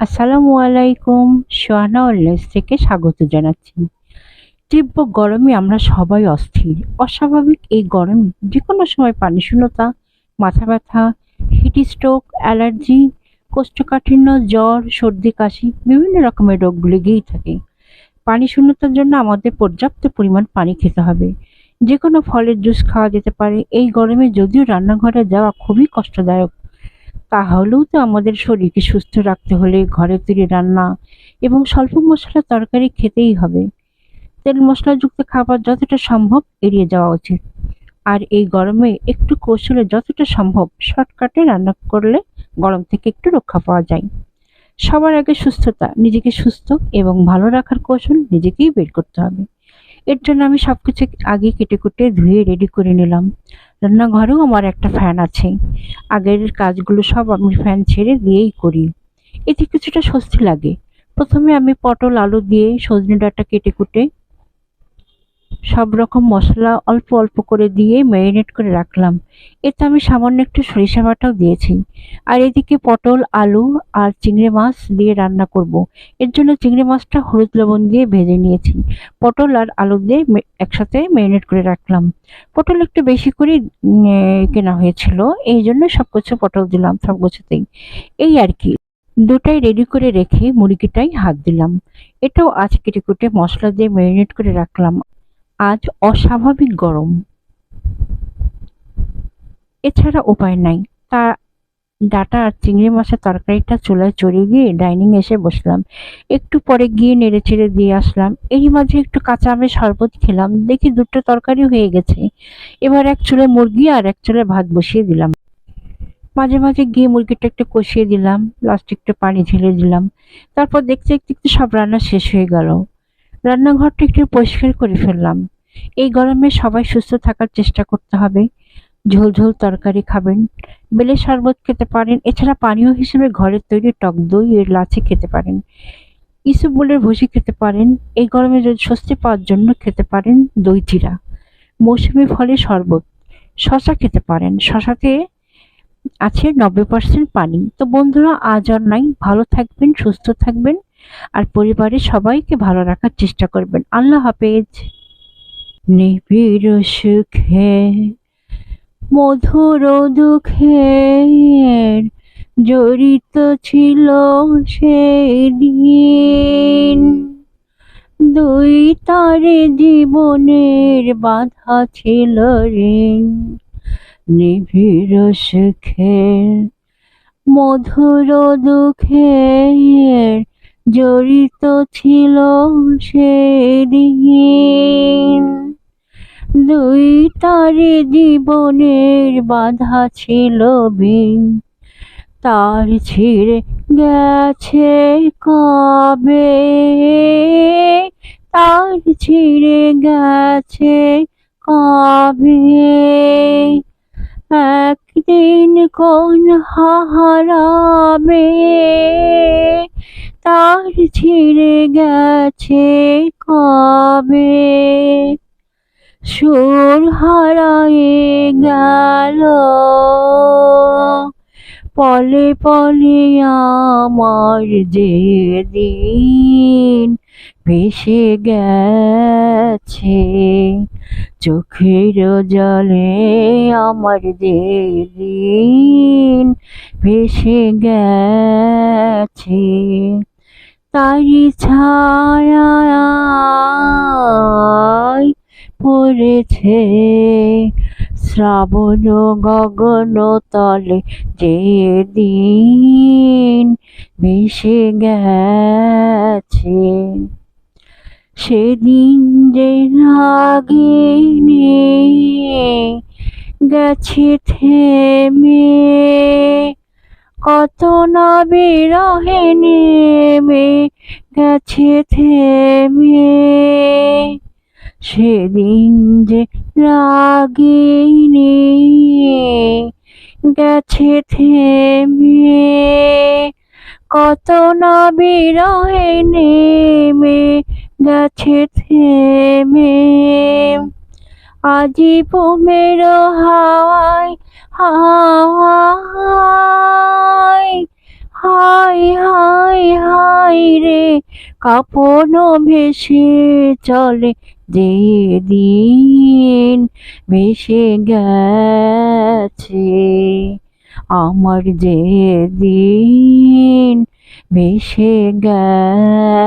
আসসালামু আলাইকুম সোহানা ওয়েলনেস থেকে স্বাগত জানাচ্ছি। তীব্র গরমে আমরা সবাই অস্থির। অস্বাভাবিক এই গরমে যে কোনো সময় পানি শূন্যতা, মাথা ব্যথা হিট স্ট্রোক অ্যালার্জি কোষ্ঠকাঠিন্য, জ্বর, সর্দি, কাশি, বিভিন্ন রকমের রোগ লেগেই থাকে। পানি শূন্যতার জন্য আমাদের পর্যাপ্ত পরিমাণ পানি খেতে হবে। যে কোনো ফলের জুস খাওয়া যেতে পারে। এই গরমে যদিও রান্নাঘরে যাওয়া খুবই কষ্টদায়ক তাহলেও তো আমাদের শরীরকে সুস্থ রাখতে হলে ঘরে তৈরি রান্না এবং স্বল্প মশলা তরকারি খেতেই হবে। তেল মশলাযুক্ত খাবার যতটা সম্ভব এড়িয়ে যাওয়া উচিত। আর এই গরমে একটু কৌশলে যতটা সম্ভব শর্টকাটে রান্না করলে গরম থেকে একটু রক্ষা পাওয়া যায়। সবার আগে সুস্থতা, নিজেকে সুস্থ এবং ভালো রাখার কৌশল নিজেকেই বের করতে হবে। এর জন্য আমি সবকিছু আগে কেটে কুটে ধুয়ে রেডি করে নিলাম। রান্নাঘরেও আমার একটা ফ্যান আছে আগের কাজগুলো সব আমি ফ্যান ছেড়ে দিয়েই করি। এতে কিছুটা স্বস্তি লাগে। প্রথমে আমি পটল, আলু দিয়ে সজনে ডাঁটা কেটে কুটে সব রকম মশলা অল্প অল্প করে দিয়ে ম্যারিনেট করে রাখলাম। এতে আমি সামান্য একটু সরিষা বাটাও দিয়েছি। আর এদিকে পটল, আলু আর চিংড়ি মাছ দিয়ে রান্না করব। এর জন্য চিংড়ি মাছটা হলুদ লবণ দিয়ে ভেজে নিয়েছি। পটল আর আলু দিয়ে একসাথে ম্যারিনেট করে রাখলাম। পটল একটু বেশি করে কেনা হয়েছিল। এই জন্য সব কিছু পটল দিলাম সব কিছুতেই এই আর কি। দুটাই রেডি করে রেখে মুরগিটাই হাত দিলাম। এটাও আজ কেটে কুটে মশলা দিয়ে ম্যারিনেট করে রাখলাম। আজ অস্বাভাবিক গরম। এছাড়া উপায় নাই। তা ডাটা আর চিংড়ি মাছের তরকারিটা চুলায় চড়িয়ে দিয়ে ডাইনিং এসে বসলাম। একটু পরে গিয়ে নেড়ে চেড়ে দিয়ে আসলাম। এরই মাঝে একটু কাঁচা আমের শরবত খেলাম। দেখি দুটো তরকারি হয়ে গেছে। এবার এক চুলে মুরগি আর এক চুলে ভাত বসিয়ে দিলাম। মাঝে মাঝে গিয়ে মুরগিটা একটু কষিয়ে দিলাম লাস্টে একটু পানি ঢেলে দিলাম। তারপর দেখতে দেখতে সব রান্না শেষ হয়ে গেল। রান্নাঘরটা একটু পরিষ্কার করে ফেললাম। এই গরমে সবাই সুস্থ থাকার চেষ্টা করতে হবে। ঝোল ঝোল তরকারি খাবেন। বেলে শরবত খেতে পারেন। এছাড়া পানীয় হিসেবে ঘরের তৈরি টক দই এর লাচি খেতে পারেন। ইসুবুলের ভুসি খেতে পারেন। এই গরমে স্বস্তি পাওয়ার জন্য খেতে পারেন দই চিরা মৌসুমি ফলের শরবত। শশা খেতে পারেন। শশাতে আছে নব্বই পার্সেন্ট পানি। তো বন্ধুরা, আজ আর নাই। ভালো থাকবেন, সুস্থ থাকবেন। আর পরিবারের সবাইকে ভালো রাখার চেষ্টা করবেন। আল্লাহ হাফেজ। নিবিড় সুখে, মধুর দুঃখে, জড়িত ছিল সেই দিন দুই তারে জীবনের বাধা ছিল ঋণ নিবিড় সুখে, মধুর দুঃখের জড়িত ছিল সেদিন। দুই তারে জীবনের বাধা ছিল বিন। তার ছিঁড়ে গেছে কবে? তার ছিঁড়ে গেছে কবে? একদিন কোন হারাবে? তার ছিঁড়ে গেছে কবে? সুর হারায়ে গেল। পলে পলে আমার যে দিন ভেসে গেছে। চোখের জলে আমার যে দিন ভেসে গেছে। তারি ছায়া পড়েছে শ্রাবণ গগন তলে যে দিন ভেসে গেছে। সেদিন যে রাগিনী গেছে থেমে কত না বিরহে নেমে গেছে থেমে। সেদিন যে রাগিনী গেছে থেমে। কত না বিরহে নেমে গেছে থেমে। আজি বোমের হাওয়ায় হাওয়ায় হাই হাই কাপন ভেসে চলে যে দিন ভেসে গেছে। আমার যে দিন ভেসে গেছে।